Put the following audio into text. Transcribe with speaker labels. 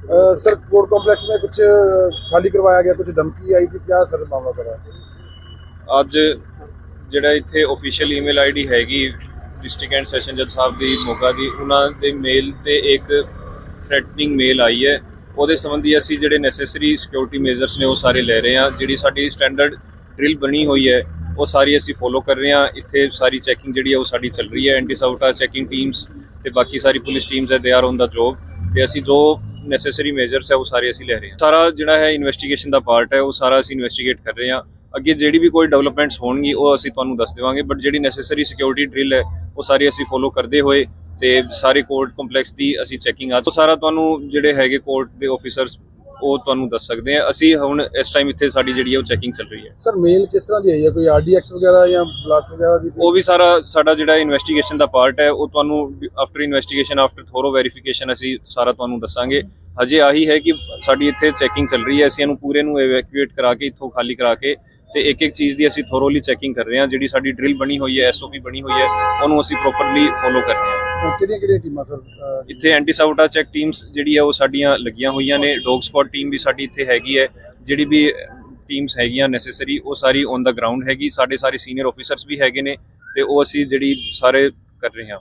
Speaker 1: अ, sir court complex में कुछ खाली करवाया गया कुछ धमकी आई थी क्या सर मामला सर
Speaker 2: ਅੱਜ ਜਿਹੜਾ ਇੱਥੇ ਅਫੀਸ਼ੀਅਲ ਈਮੇਲ ਆਈਡੀ ਹੈਗੀ ਡਿਸਟ੍ਰਿਕਟ ਐਂਡ ਸੈਸ਼ਨ ਜੱਜ ਸਾਹਿਬ ਦੀ ਮੋਗਾ ਦੀ ਉਹਨਾਂ ਦੇ ਮੇਲ ਤੇ ਇੱਕ ਥ੍ਰੈਟਨਿੰਗ ਮੇਲ ਆਈ ਹੈ ਉਹਦੇ ਸੰਬੰਧੀ ਅਸੀਂ ਜਿਹੜੇ ਨੈਸੈਸਰੀ ਸਿਕਿਉਰਿਟੀ ਮੇਜਰਸ ਨੇ ਉਹ ਸਾਰੇ ਲੈ ਰਹੇ ਹਾਂ ਜਿਹੜੀ ਸਾਡੀ ਸਟੈਂਡਰਡ ਡਰਿਲ ਬਣੀ ਹੋਈ ਹੈ ਉਹ ਸਾਰੀ ਅਸੀਂ ਫੋਲੋ ਕਰ ਰਹੇ ਹਾਂ ਇੱਥੇ ਸਾਰੀ ਚੈਕਿੰਗ ਜਿਹੜੀ ਹੈ ਉਹ ਸਾਡੀ ਚੱਲ ਰਹੀ ਹੈ ਐਂਟੀ ਸਾਊਟਾ ਚੈਕਿੰਗ ਟੀਮਸ ਤੇ ਬਾਕੀ ਸਾਰੀ ਪੁਲਿਸ ਟੀਮਸ ਹੈ they are on the job ਤੇ ਅਸੀਂ ਜੋ ਨੈਸੈਸਰੀ ਮੈਜਰਸ ਹੈ ਉਹ ਸਾਰੇ ਅਸੀਂ ਲੈ ਰਹੇ ਹਾਂ। ਸਾਰਾ ਜਿਹੜਾ ਹੈ ਇਨਵੈਸਟੀਗੇਸ਼ਨ ਦਾ ਪਾਰਟ ਹੈ ਉਹ ਸਾਰਾ ਅਸੀਂ ਇਨਵੈਸਟੀਗੇਟ ਕਰ ਰਹੇ ਹਾਂ। ਅੱਗੇ ਜਿਹੜੀ ਵੀ ਕੋਈ ਡਿਵੈਲਪਮੈਂਟਸ ਹੋਣਗੀ ਉਹ ਅਸੀਂ ਤੁਹਾਨੂੰ ਦੱਸ ਦੇਵਾਂਗੇ ਬਟ ਜਿਹੜੀ ਨੈਸੈਸਰੀ ਸਿਕਿਉਰਿਟੀ ਡ੍ਰਿਲ ਹੈ ਉਹ ਸਾਰੇ ਅਸੀਂ ਫੋਲੋ ਕਰਦੇ ਹੋਏ ਤੇ ਸਾਰੇ ਕੋਰਟ ਕੰਪਲੈਕਸ ਦੀ ਅਸੀਂ ਚੈਕਿੰਗ ਆ। ਤੋਂ ਸਾਰਾ ਤੁਹਾਨੂੰ ਜਿਹੜੇ ਹੈਗੇ ਕੋਰਟ ਦੇ ਆਫੀਸਰਸ ਉਹ ਤੁਹਾਨੂੰ ਦੱਸ ਸਕਦੇ ਆ ਅਸੀਂ ਹੁਣ ਇਸ ਟਾਈਮ ਇੱਥੇ ਸਾਡੀ ਜਿਹੜੀ ਹੈ ਉਹ ਚੈਕਿੰਗ ਚੱਲ ਰਹੀ ਹੈ।
Speaker 1: ਸਰ ਮੇਲ ਕਿਸ ਤਰ੍ਹਾਂ ਦੀ ਆਈ ਹੈ? ਕੋਈ ਆਰਡੀਐਕਸ ਵਗੈਰਾ ਜਾਂ ਬਲਾਕ ਵਗੈਰਾ ਦੀ
Speaker 2: ਉਹ ਵੀ ਸਾਰਾ ਸਾਡਾ ਜਿਹੜਾ ਇਨਵੈਸਟੀਗੇਸ਼ਨ ਦਾ ਪਾਰਟ ਹੈ ਉਹ ਤੁਹਾਨੂੰ after investigation after thorough verification ਅਸੀਂ ਸਾਰਾ ਤੁਹਾਨੂੰ ਦੱਸਾਂਗੇ। ਹਜੇ ਆਹੀ ਹੈ ਕਿ ਸਾਡੀ ਇੱਥੇ ਚੈਕਿੰਗ ਚੱਲ ਰਹੀ ਹੈ। ਅਸੀਂ ਇਹਨੂੰ ਪੂਰੇ ਨੂੰ ਇਵੈਕੂਏਟ ਕਰਾ ਕੇ ਇੱਥੋਂ ਖਾਲੀ ਕਰਾ ਕੇ ਤੇ ਇੱਕ ਇੱਕ ਚੀਜ਼ ਦੀ ਅਸੀਂ ਥੋਰੋਲੀ ਚੈਕਿੰਗ ਕਰ ਰਹੇ ਹਾਂ। ਜਿਹੜੀ ਸਾਡੀ ਡਰਿਲ ਬਣੀ ਹੋਈ ਹੈ ਐਸਓਪੀ ਬਣੀ ਹੋਈ ਹੈ ਉਹਨੂੰ ਅਸੀਂ ਪ੍ਰੋਪਰਲੀ ਫੋਲੋ ਕਰ ਰਹੇ ਹਾਂ।
Speaker 1: ਕਿਹੜੀਆਂ ਕਿਹੜੀਆਂ ਟੀਮਾਂ ਸਰ?
Speaker 2: ਇੱਥੇ ਐਂਟੀ ਸਾਊਟਾ ਚੈੱਕ ਟੀਮਸ ਜਿਹੜੀ ਹੈ ਉਹ ਸਾਡੀਆਂ ਲੱਗੀਆਂ ਹੋਈਆਂ ਨੇ। ਡੌਗ ਸਪਾਟ ਟੀਮ ਵੀ ਸਾਡੀ ਇੱਥੇ ਹੈਗੀ ਹੈ। ਜਿਹੜੀ ਵੀ ਟੀਮਸ ਹੈਗੀਆਂ ਨੈਸੈਸਰੀ ਉਹ ਸਾਰੀ ਔਨ ਦਾ ਗਰਾਊਂਡ ਹੈਗੀ। ਸਾਡੇ ਸਾਰੇ ਸੀਨੀਅਰ ਆਫੀਸਰਸ ਵੀ ਹੈਗੇ ਨੇ ਤੇ ਉਹ ਅਸੀਂ ਜਿਹੜੀ ਸਾਰੇ ਕਰ ਰਹੇ ਹਾਂ।